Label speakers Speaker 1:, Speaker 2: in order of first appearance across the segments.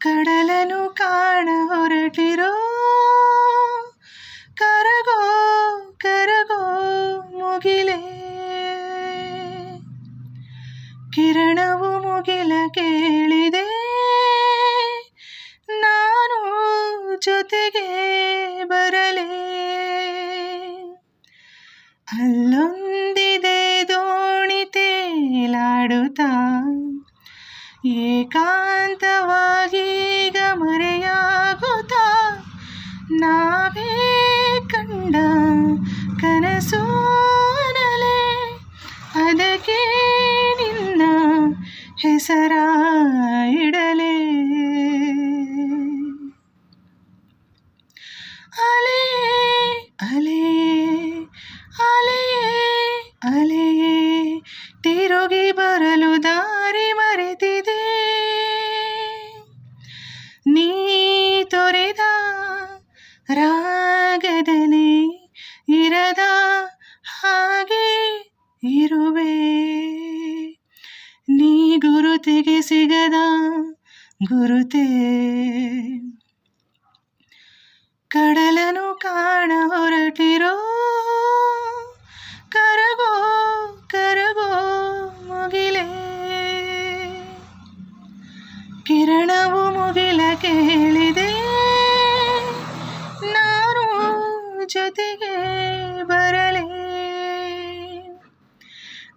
Speaker 1: ಕಡಲನು ಕಾಣ ಹೊರಟಿರೋ. ಕರಗೋ ಕರಗೋ ಮುಗಿಲೆ. ಕಿರಣವು ಮುಗಿಲ ಕೇಳಿದೆ. ನಾನು ಜೊತೆಗೆ ಬರಲೇ. ಅಲ್ಲೊಂದಿದೆ ದೋಣಿ ತೇಲಾಡುತ್ತ. ಏಕಾಂತವಾಗೀಗ ನಾವೇ ಕಂಡ ಕನಸು ಅನಲೆ ಅದಕ್ಕೆ ನಿನ್ನ ಹೆಸರ ಇಡಲೇ ಹಾಗೆ ಇರುವೆ. ನೀ ಗುರುತಿಗೆ ಸಿಗದ ಗುರುತೇ. ಕಡಲನು ಕಾಣ ಹೊರಟಿರೋ. ಕರಗೋ ಕರಗೋ ಮುಗಿಲೆ. ಕಿರಣವು ಮುಗಿಲ ಕೇಳಿದೆ. ಜೊತೆಗೆ ಬರಲೇ.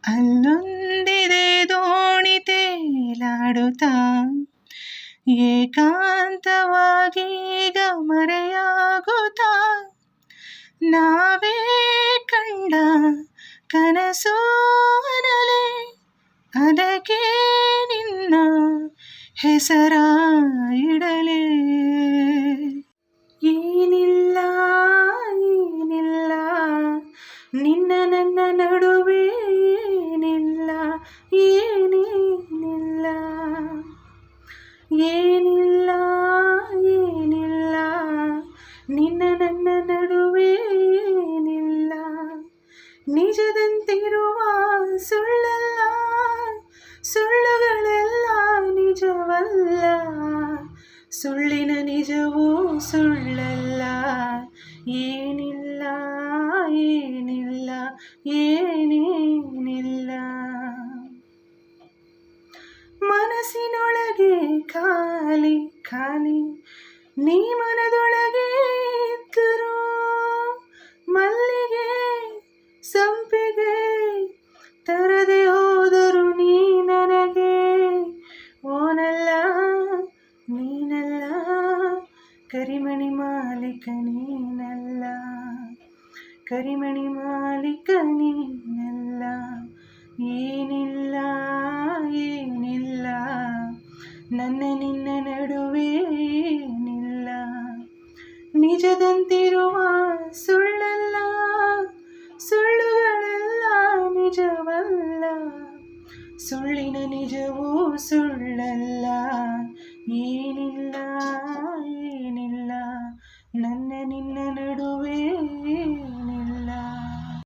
Speaker 1: ಅಲ್ಲೊಂದಿದೆ ದೋಣಿ ತೇಲಾಡುತ್ತಾ. ಏಕಾಂತವಾಗೀಗ ಮರೆಯಾಗುತ್ತಾ ನಾವೇ ಕಂಡ ಕನಸೋನಲೆ ಅದಕ್ಕೆ ನಿನ್ನ ಹೆಸರ ನಿಜದಂತಿರುವ ಸುಳ್ಳಲ್ಲ ಸುಳ್ಳುಗಳೆಲ್ಲ ನಿಜವಲ್ಲ ಸುಳ್ಳಿನ ನಿಜವೂ ಸುಳ್ಳಲ್ಲ ಏನಿಲ್ಲ ಏನಿಲ್ಲ ಏನೇನಿಲ್ಲ ಮನಸ್ಸಿನೊಳಗೆ ಖಾಲಿ ಖಾಲಿ ನೀ ಮನದೊಳಗೆ ಮಾಲೀಕ ನೀನಲ್ಲ ಕರಿಮಣಿ ಮಾಲೀಕ ನೀನಲ್ಲ ಏನಿಲ್ಲ ಏನಿಲ್ಲ ನನ್ನ ನಿನ್ನ ನಡುವೆ ಏನಿಲ್ಲ ನಿಜದಂತಿರುವ ಸುಳ್ಳಲ್ಲ ಸುಳ್ಳುಗಳೆಲ್ಲ ನಿಜವಲ್ಲ ಸುಳ್ಳಿನ ನಿಜವೂ ಸುಳ್ಳಲ್ಲ ಏನಿಲ್ಲ